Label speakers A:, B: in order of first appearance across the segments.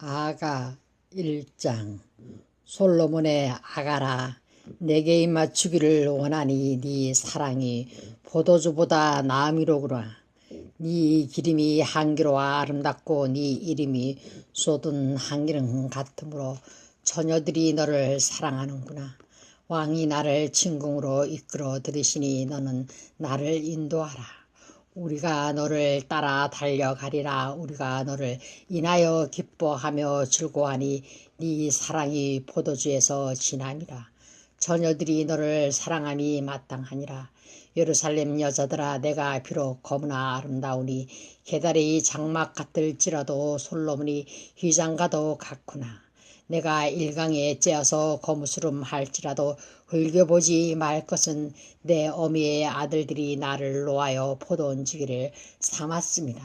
A: 아가 1장 솔로몬의 아가라 내게 입맞추기를 원하니 네 사랑이 포도주보다 나음이로구나. 네 기름이 향기로와 아름답고 네 이름이 쏟은 향기름 같으므로 처녀들이 너를 사랑하는구나. 왕이 나를 진궁으로 이끌어 들이시니 너는 나를 인도하라 우리가 너를 따라 달려가리라. 우리가 너를 인하여 기뻐하며 즐거워하니 네 사랑이 포도주에서 지나니라. 처녀들이 너를 사랑함이 마땅하니라. 예루살렘 여자들아 내가 비록 검으나 아름다우니 계달이 장막 같을지라도 솔로몬이 휘장가도 같구나 내가 일강에 째어서 거무스름 할지라도 흘겨보지 말 것은 내 어미의 아들들이 나를 놓아여 포도원지기를 삼았습니다.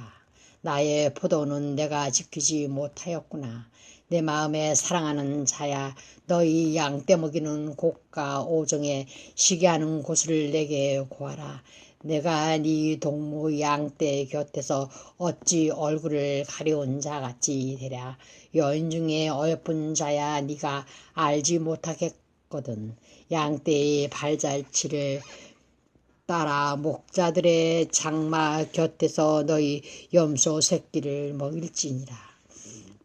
A: 나의 포도는 내가 지키지 못하였구나. 내 마음에 사랑하는 자야 너희 양 떼 먹이는 곡과 오정에 시기하는 곳을 내게 구하라. 내가 네 동무 양떼 곁에서 어찌 얼굴을 가려운 자같이 되랴. 여인 중에 어여쁜 자야 네가 알지 못하겠거든. 양떼의 발잘치를 따라 목자들의 장마 곁에서 너희 염소 새끼를 먹일지니라.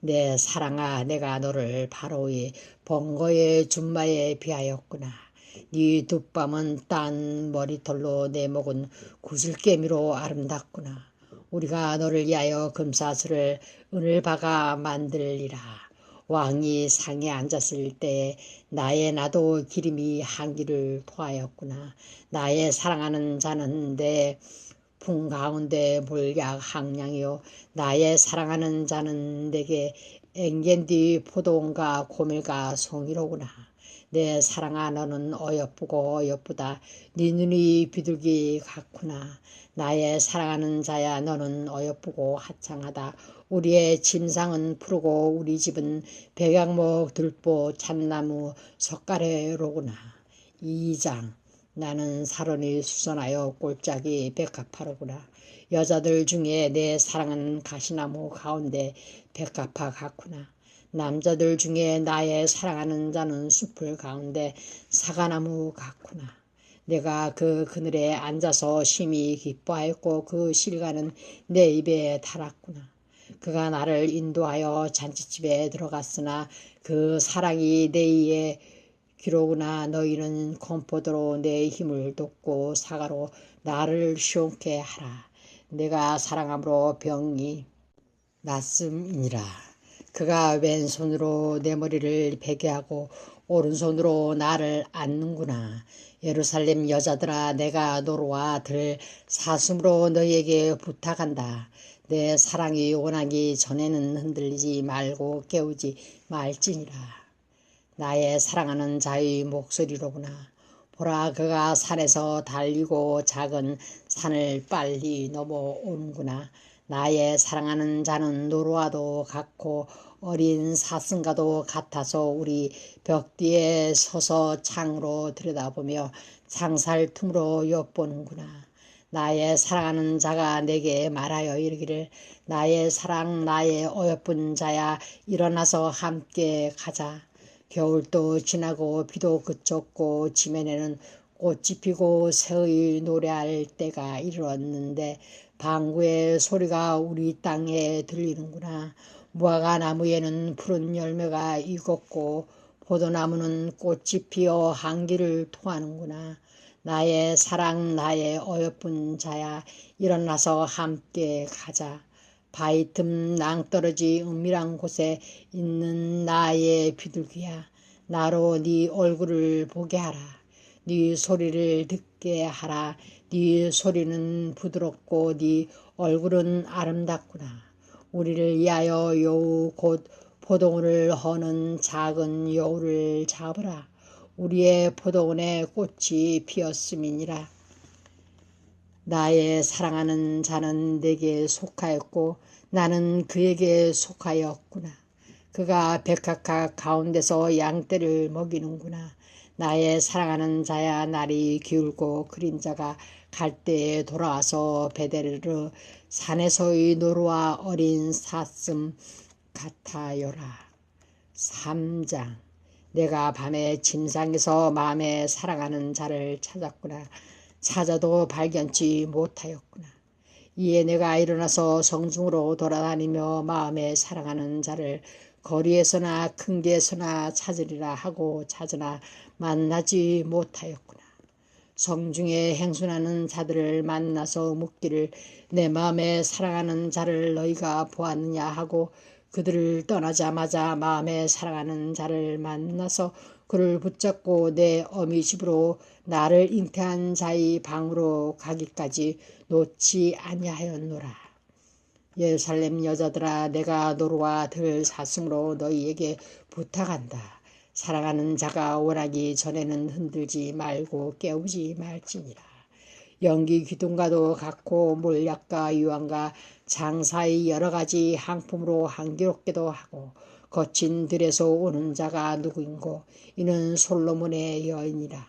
A: 내 사랑아 내가 너를 바로의 번거의 준마에 비하였구나. 네두 밤은 딴 머리털로 내 목은 구슬깨미로 아름답구나. 우리가 너를 위하여 금사슬을 은을 박아 만들리라. 왕이 상에 앉았을 때 나의 나도 기름이 한기를 토하였구나. 나의 사랑하는 자는 내 풍 가운데 몰약 항량이요 나의 사랑하는 자는 내게 앵겐디 포도원과 고멜과 송이로구나. 내 사랑아 너는 어여쁘고 어여쁘다. 네 눈이 비둘기 같구나. 나의 사랑하는 자야 너는 어여쁘고 하창하다. 우리의 침상은 푸르고 우리 집은 백양목 들보 참나무 석가래로구나. 2장 나는 사론이 수선하여 꼴짝이 백합화로구나. 여자들 중에 내 사랑은 가시나무 가운데 백합화 같구나. 남자들 중에 나의 사랑하는 자는 숲을 가운데 사과나무 같구나. 내가 그 그늘에 앉아서 심히 기뻐하였고 그 실과는 내 입에 달았구나. 그가 나를 인도하여 잔치집에 들어갔으나 그 사랑이 내 이에 기로구나 너희는 컴포도로 내 힘을 돕고 사과로 나를 시원케 하라. 내가 사랑함으로 병이 났음이니라. 그가 왼손으로 내 머리를 베게 하고 오른손으로 나를 안는구나. 예루살렘 여자들아 내가 노로와 들 사슴으로 너희에게 부탁한다. 내 사랑이 원하기 전에는 흔들리지 말고 깨우지 말지니라. 나의 사랑하는 자의 목소리로구나. 보라 그가 산에서 달리고 작은 산을 빨리 넘어오는구나. 나의 사랑하는 자는 노루와도 같고 어린 사슴과도 같아서 우리 벽 뒤에 서서 창으로 들여다보며 창살 틈으로 엿보는구나. 나의 사랑하는 자가 내게 말하여 이르기를 나의 사랑 나의 어여쁜 자야 일어나서 함께 가자. 겨울도 지나고 비도 그쳤고 지면에는 꽃이 피고 새의 노래할 때가 이르렀는데 방구의 소리가 우리 땅에 들리는구나. 무화과 나무에는 푸른 열매가 익었고 포도나무는 꽃이 피어 한기를 토하는구나. 나의 사랑 나의 어여쁜 자야 일어나서 함께 가자. 바위 틈 낭떠러지 은밀한 곳에 있는 나의 비둘기야. 나로 네 얼굴을 보게 하라. 네 소리를 듣게 하라. 네 소리는 부드럽고 네 얼굴은 아름답구나. 우리를 위하여 여우 곧 포도원을 허는 작은 여우를 잡으라. 우리의 포도원에 꽃이 피었음이니라. 나의 사랑하는 자는 내게 속하였고 나는 그에게 속하였구나. 그가 백합화 가운데서 양떼를 먹이는구나. 나의 사랑하는 자야 날이 기울고 그림자가 갈 때에 돌아와서 베데르 산에서의 노루와 어린 사슴 같아요라. 3장 내가 밤에 침상에서 마음에 사랑하는 자를 찾았구나. 찾아도 발견치 못하였구나. 이에 내가 일어나서 성중으로 돌아다니며 마음에 사랑하는 자를 거리에서나 큰 데서나 찾으리라 하고 찾으나 만나지 못하였구나. 성중에 행순하는 자들을 만나서 묻기를 내 마음에 사랑하는 자를 너희가 보았느냐 하고 그들을 떠나자마자 마음에 사랑하는 자를 만나서 그를 붙잡고 내 어미 집으로 나를 잉태한 자의 방으로 가기까지 놓지 아니하였노라. 예루살렘 여자들아 내가 노루와 들 사슴으로 너희에게 부탁한다. 사랑하는 자가 오라기 전에는 흔들지 말고 깨우지 말지니라. 연기 기둥과도 같고 몰약과 유황과 장사의 여러 가지 항품으로 향기롭게도 하고 거친 들에서 오는 자가 누구인고 이는 솔로몬의 여인이라.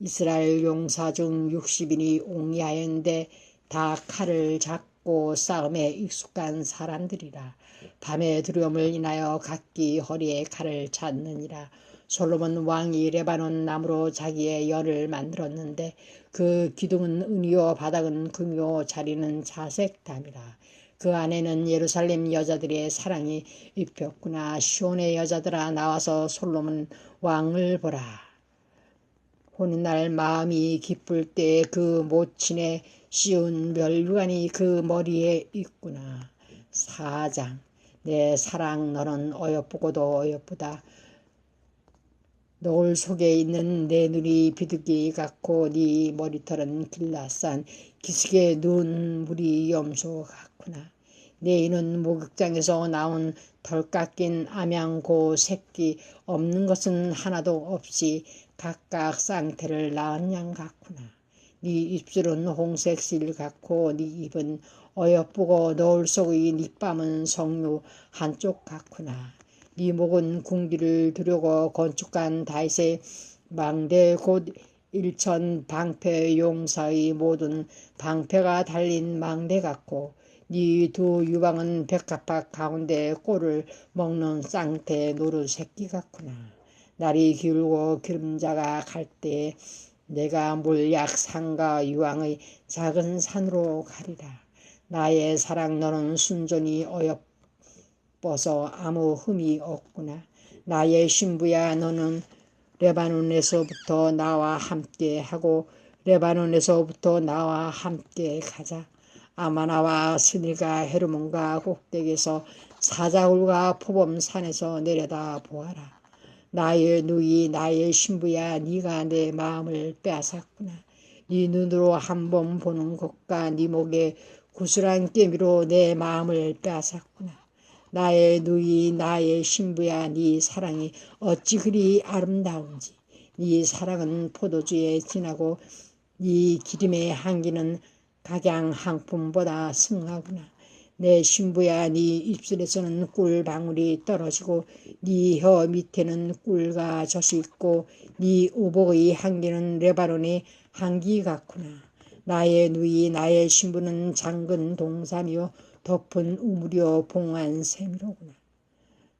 A: 이스라엘 용사 중 60인이 옹이하였는데 다 칼을 잡고 싸움에 익숙한 사람들이라. 밤에 두려움을 인하여 각기 허리에 칼을 찾느니라. 솔로몬 왕이 레바논 나무로 자기의 열을 만들었는데 그 기둥은 은이요 바닥은 금이요 자리는 자색 담이라. 그 안에는 예루살렘 여자들의 사랑이 입혔구나. 시온의 여자들아 나와서 솔로몬 왕을 보라. 혼인날 마음이 기쁠 때 그 모친의 씌운 멸관이 그 머리에 있구나. 사장 내 사랑 너는 어여쁘고도 어여쁘다. 노을 속에 있는 내 눈이 비둘기 같고 네 머리털은 길라산 기슭의 눈물이 염소 같구나. 내 이는 목욕장에서 나온 덜 깎인 암양고 새끼 없는 것은 하나도 없이 각각 쌍태를 낳은 양 같구나. 네 입술은 홍색 실 같고 네 입은 어여쁘고 노을 속의 닉밤은 성류 한쪽 같구나. 네 목은 궁기를 두려고 건축한 다윗의 망대 곧 일천 방패 용사의 모든 방패가 달린 망대 같고 네 두 유방은 백합박 가운데 꼴을 먹는 쌍태 노루 새끼 같구나. 날이 기울고 기름자가 갈 때 내가 몰약 상가 유황의 작은 산으로 가리라. 나의 사랑 너는 순전히 어여 뻗어 아무 흠이 없구나. 나의 신부야 너는 레바논에서부터 나와 함께 하고 레바논에서부터 나와 함께 가자. 아마나와 스니가 헤르몬과 꼭대기에서 사자굴과 포범산에서 내려다 보아라. 나의 누이 나의 신부야 네가 내 마음을 빼앗았구나. 네 눈으로 한 번 보는 것과 네 목에 구슬한 깨미로 내 마음을 빼앗았구나. 나의 누이 나의 신부야 네 사랑이 어찌 그리 아름다운지 네 사랑은 포도주에 진하고 네 기름의 향기는 각양 항품보다 승하구나. 내 신부야 네 입술에서는 꿀 방울이 떨어지고 네 혀 밑에는 꿀과 젖이 있고 네 우복의 향기는 레바논의 향기 같구나. 나의 누이 나의 신부는 장근 동산이요 덮은 우무려 봉한 샘이로구나.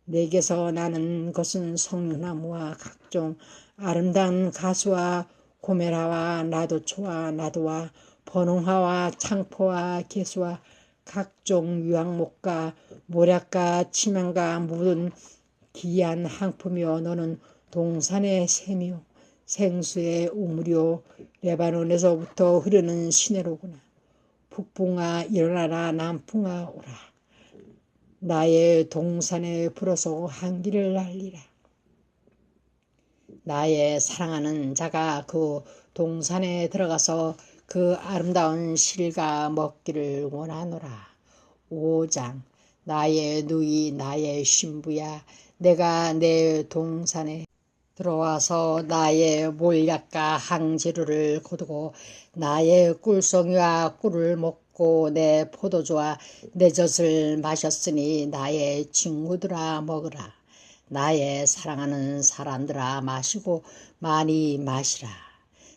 A: 내게서 나는 것은 성류나무와 각종 아름다운 가수와 고메라와 나도초와 나도와 번홍화와 창포와 개수와 각종 유황목과 모략과 치명과 묻은 기이한 항품이여 너는 동산의 샘이요 생수의 우물이요 레바논에서부터 흐르는 시내로구나. 북풍아 일어나라 남풍아 오라. 나의 동산에 불어서 한기를 날리라. 나의 사랑하는 자가 그 동산에 들어가서 그 아름다운 실과 먹기를 원하노라. 5장 나의 누이 나의 신부야 내가 내 동산에 들어와서 나의 몰약과 항재료를 거두고 나의 꿀송이와 꿀을 먹고 내 포도주와 내 젖을 마셨으니 나의 친구들아 먹으라. 나의 사랑하는 사람들아 마시고 많이 마시라.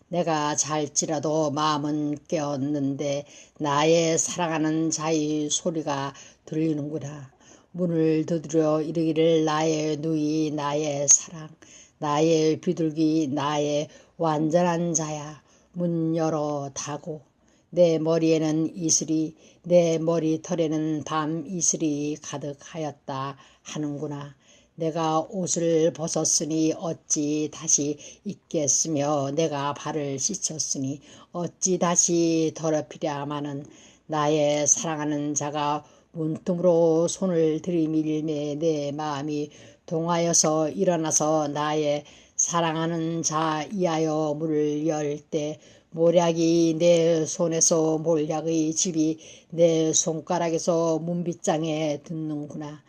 A: 내가 잘지라도 마음은 깨었는데 나의 사랑하는 자의 소리가 들리는구나. 문을 두드려 이르기를 나의 누이 나의 사랑 나의 비둘기 나의 완전한 자야 문 열어 닫고 내 머리에는 이슬이 내 머리털에는 밤 이슬이 가득하였다 하는구나. 내가 옷을 벗었으니 어찌 다시 입겠으며 내가 발을 씻었으니 어찌 다시 더럽히랴마는 나의 사랑하는 자가 문틈으로 손을 들이밀매 내 마음이 동하여서 일어나서 나의 사랑하는 자 이하여 문을 열 때 모략이 내 손에서 몰약의 집이 내 손가락에서 문빗장에 듣는구나.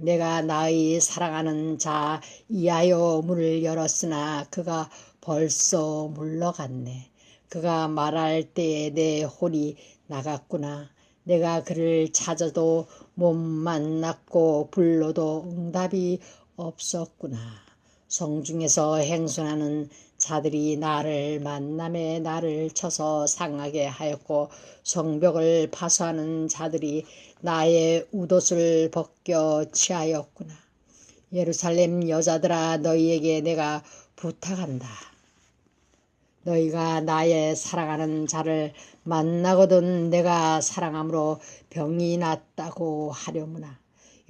A: 내가 나의 사랑하는 자 이하여 문을 열었으나 그가 벌써 물러갔네. 그가 말할 때에 내 혼이 나갔구나. 내가 그를 찾아도 못 만났고 불러도 응답이 없었구나. 성중에서 행순하는 자들이 나를 만남에 나를 쳐서 상하게 하였고 성벽을 파수하는 자들이 나의 웃옷을 벗겨 취하였구나. 예루살렘 여자들아 너희에게 내가 부탁한다. 너희가 나의 사랑하는 자를 만나거든 내가 사랑함으로 병이 낫다고 하려무나.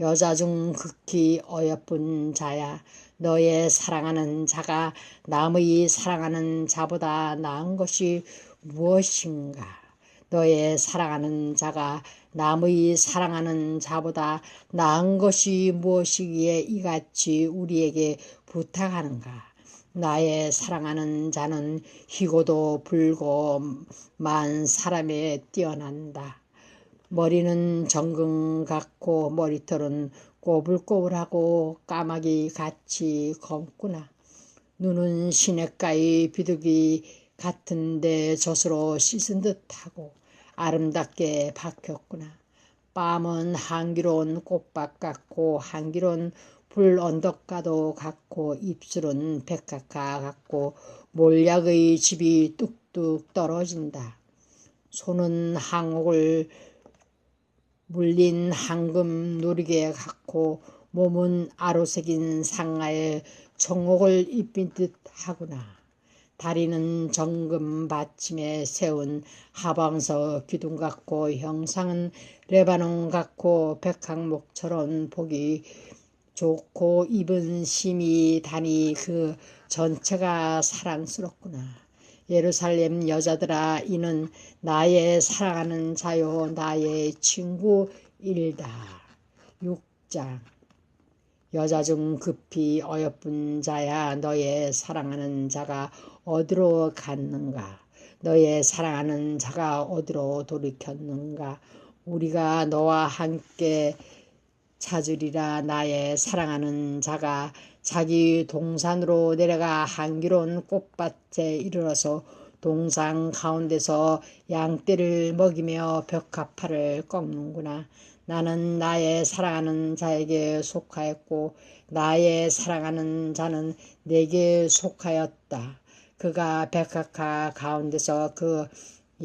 A: 여자 중 극히 어여쁜 자야 너의 사랑하는 자가 남의 사랑하는 자보다 나은 것이 무엇인가? 너의 사랑하는 자가 남의 사랑하는 자보다 나은 것이 무엇이기에 이같이 우리에게 부탁하는가? 나의 사랑하는 자는 희고도 불고 만 사람에 뛰어난다. 머리는 정금 같고 머리털은 꼬불꼬불하고 까마귀 같이 검구나. 눈은 시냇가의 비둘기 같은데 젖으로 씻은 듯하고 아름답게 박혔구나. 뺨은 향기로운 꽃밭 같고 향기로운 불 언덕가도 같고 입술은 백합화 같고 몰약의 집이 뚝뚝 떨어진다. 손은 항옥을 물린 황금 누리개 같고 몸은 아로색인 상하에 정옥을 입힌 듯 하구나. 다리는 정금 받침에 세운 하방서 기둥 같고 형상은 레바논 같고 백항목처럼 보기 좋고 입은 심이 다니 그 전체가 사랑스럽구나. 예루살렘 여자들아 이는 나의 사랑하는 자요 나의 친구일다. 6장. 여자 중 급히 어여쁜 자야 너의 사랑하는 자가 어디로 갔는가? 너의 사랑하는 자가 어디로 돌이켰는가? 우리가 너와 함께 찾으리라 나의 사랑하는 자가 자기 동산으로 내려가 향기로운 꽃밭에 이르러서 동산 가운데서 양떼를 먹이며 벽화파를 꺾는구나. 나는 나의 사랑하는 자에게 속하였고 나의 사랑하는 자는 내게 속하였다. 그가 백합화 가운데서 그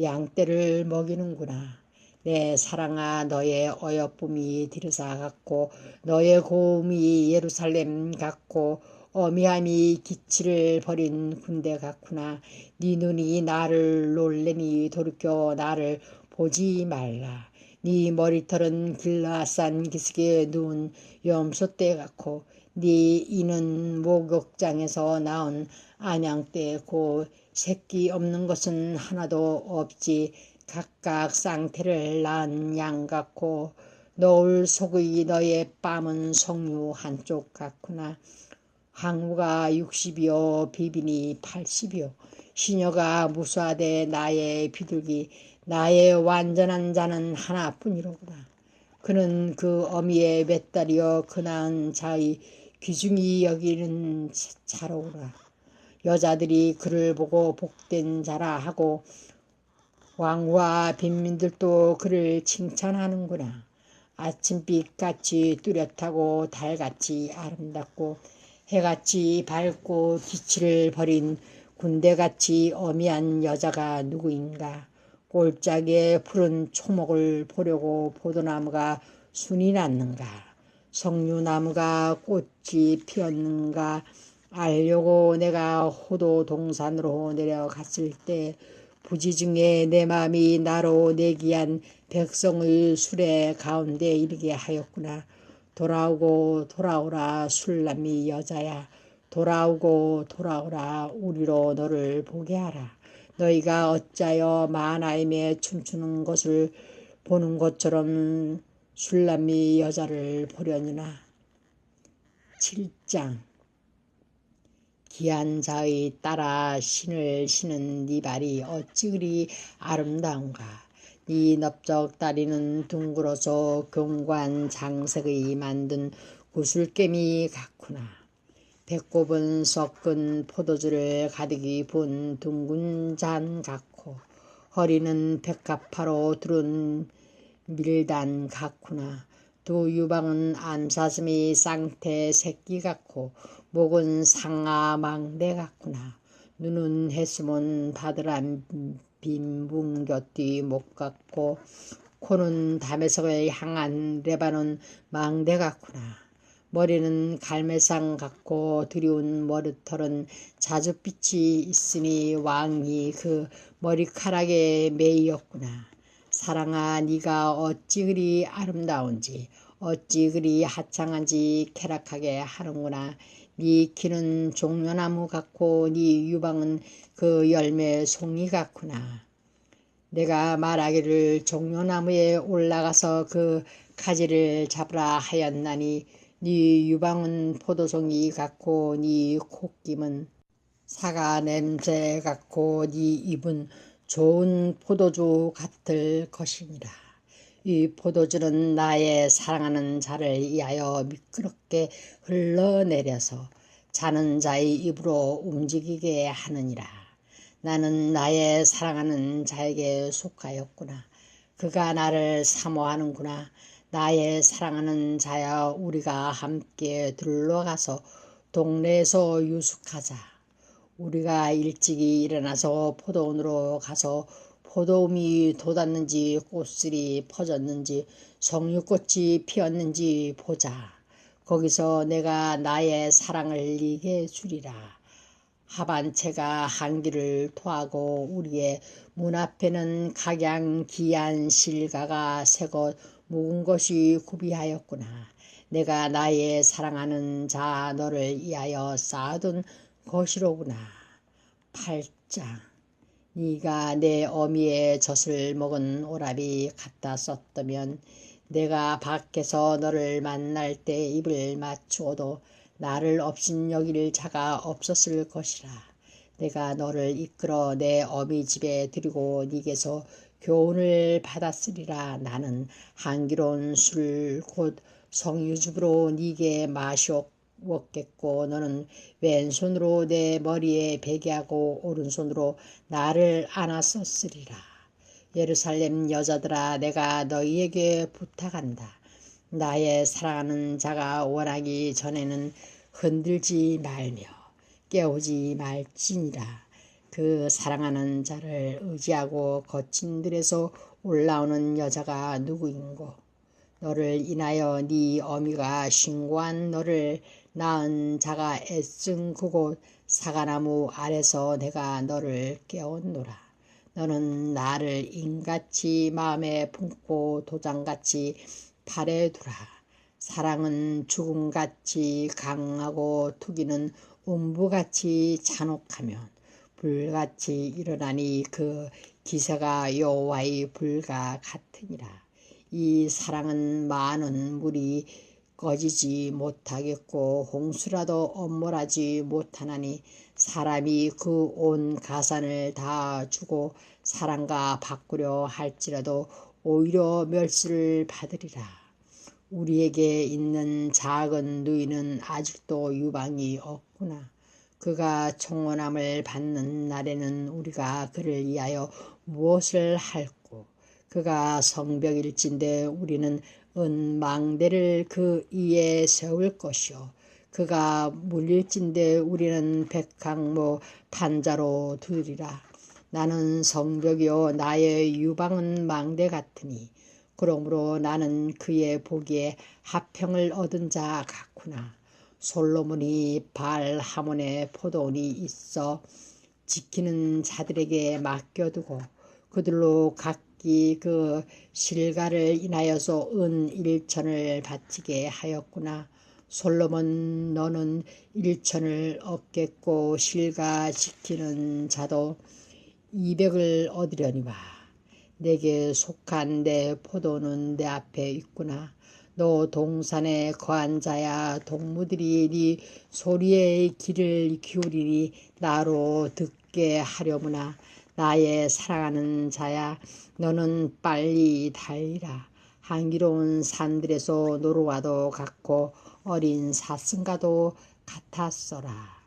A: 양떼를 먹이는구나. 내 사랑아 너의 어여쁨이 디르사 같고 너의 고음이 예루살렘 같고 어미함이 기치를 버린 군대 같구나. 네 눈이 나를 놀래니 돌이켜 나를 보지 말라. 네 머리털은 길라산 기슭에 누운 염소떼 같고 네 이는 목욕장에서 나온 안양떼 고 새끼 없는 것은 하나도 없지 각각 쌍태를 낳은 양 같고 노을 속의 너의 뺨은 석류 한쪽 같구나. 항우가 60이요 비빈이 80이요 시녀가 무수하되 나의 비둘기 나의 완전한 자는 하나뿐이로구나. 그는 그 어미의 맷딸이여 그 낳은 자의 귀중히 여기는 자로구나. 여자들이 그를 보고 복된 자라 하고 왕과 빈민들도 그를 칭찬하는구나. 아침빛같이 뚜렷하고 달같이 아름답고 해같이 밝고 기치를 버린 군대같이 어미한 여자가 누구인가. 골짜기에 푸른 초목을 보려고 포도나무가 순이 났는가. 석류나무가 꽃이 피었는가 알려고 내가 호도 동산으로 내려갔을 때 부지 중에 내 마음이 나로 내기한 백성의 수레 가운데 이르게 하였구나. 돌아오고 돌아오라 술람이 여자야. 돌아오고 돌아오라 우리로 너를 보게 하라. 너희가 어찌하여 마나임에 춤추는 것을 보는 것처럼 술람이 여자를 보려니나. 7장 기한 자의 따라 신을 신은 네 발이 어찌 그리 아름다운가. 네 넓적 다리는 둥그러서 경관 장색의 만든 구슬개미 같구나. 배꼽은 섞은 포도주를 가득히 본 둥근 잔 같고 허리는 백합화로 두른 밀단 같구나. 두 유방은 암사슴이 쌍태 새끼 같고 목은 상아 망대 같구나. 눈은 해수문 바드란 빈붕 곁뒤 목 같고 코는 담에석을 향한 레바논 망대 같구나. 머리는 갈매상 같고 두리운 머리털은 자줏빛이 있으니 왕이 그 머리카락에 매이었구나. 사랑아 네가 어찌 그리 아름다운지 어찌 그리 하창한지 쾌락하게 하는구나. 네 키는 종려나무 같고 네 유방은 그 열매 송이 같구나. 내가 말하기를 종려나무에 올라가서 그 가지를 잡으라 하였나니 네 유방은 포도송이 같고 네 콧김은 사과 냄새 같고 네 입은 좋은 포도주 같을 것이니라. 이 포도주는 나의 사랑하는 자를 위하여 미끄럽게 흘러내려서 자는 자의 입으로 움직이게 하느니라. 나는 나의 사랑하는 자에게 속하였구나. 그가 나를 사모하는구나. 나의 사랑하는 자야 우리가 함께 들러가서 동네에서 유숙하자. 우리가 일찍이 일어나서 포도원으로 가서 포도움이 돋았는지 꽃들이 퍼졌는지 성류꽃이 피었는지 보자. 거기서 내가 나의 사랑을 이게 주리라. 하반채가 한기를 토하고 우리의 문 앞에는 각양 기한 실가가 새것 묵은 것이 구비하였구나. 내가 나의 사랑하는 자 너를 위하여 쌓아둔 것이로구나. 8장 네가 내 어미의 젖을 먹은 오라비 갖다 썼다면 내가 밖에서 너를 만날 때 입을 맞추어도 나를 없인 여길 자가 없었을 것이라. 내가 너를 이끌어 내 어미 집에 들이고 네게서 교훈을 받았으리라. 나는 한기로운 술 곧 성유즙으로 네게 마시 었겠고 너는 왼손으로 내 머리에 베개하고 오른손으로 나를 안았었으리라. 예루살렘 여자들아 내가 너희에게 부탁한다. 나의 사랑하는 자가 원하기 전에는 흔들지 말며 깨우지 말지니라. 그 사랑하는 자를 의지하고 거친 들에서 올라오는 여자가 누구인고 너를 인하여 네 어미가 신고한 너를 낳은 자가 애쓴 그곳 사과나무 아래서 내가 너를 깨웠노라. 너는 나를 인같이 마음에 품고 도장같이 발에 두라. 사랑은 죽음같이 강하고 투기는 음부같이 잔혹하면 불같이 일어나니 그 기세가 여호와의 불과 같으니라. 이 사랑은 많은 물이 꺼지지 못하겠고 홍수라도 엄몰하지 못하나니 사람이 그 온 가산을 다 주고 사랑과 바꾸려 할지라도 오히려 멸시를 받으리라. 우리에게 있는 작은 누이는 아직도 유방이 없구나. 그가 청원함을 받는 날에는 우리가 그를 위하여 무엇을 할고 그가 성벽일진데 우리는 은 망대를 그 위에 세울 것이요. 그가 물릴진데 우리는 백항모 판자로 두리라. 나는 성벽이요. 나의 유방은 망대 같으니. 그러므로 나는 그의 보기에 하평을 얻은 자 같구나. 솔로몬이 발하몬의 포도원이 있어 지키는 자들에게 맡겨두고 그들로 각 기그 실가를 인하여서 은 일천을 바치게 하였구나. 솔로몬 너는 일천을 얻겠고 실가 지키는 자도 이백을 얻으려니와 내게 속한 내 포도는 내 앞에 있구나. 너 동산에 거한 자야 동무들이 네 소리의 길을 기울이니 나로 듣게 하려무나 나의 사랑하는 자야 너는 빨리 달리라 향기로운 산들에서 노루와도 같고 어린 사슴과도 같았어라.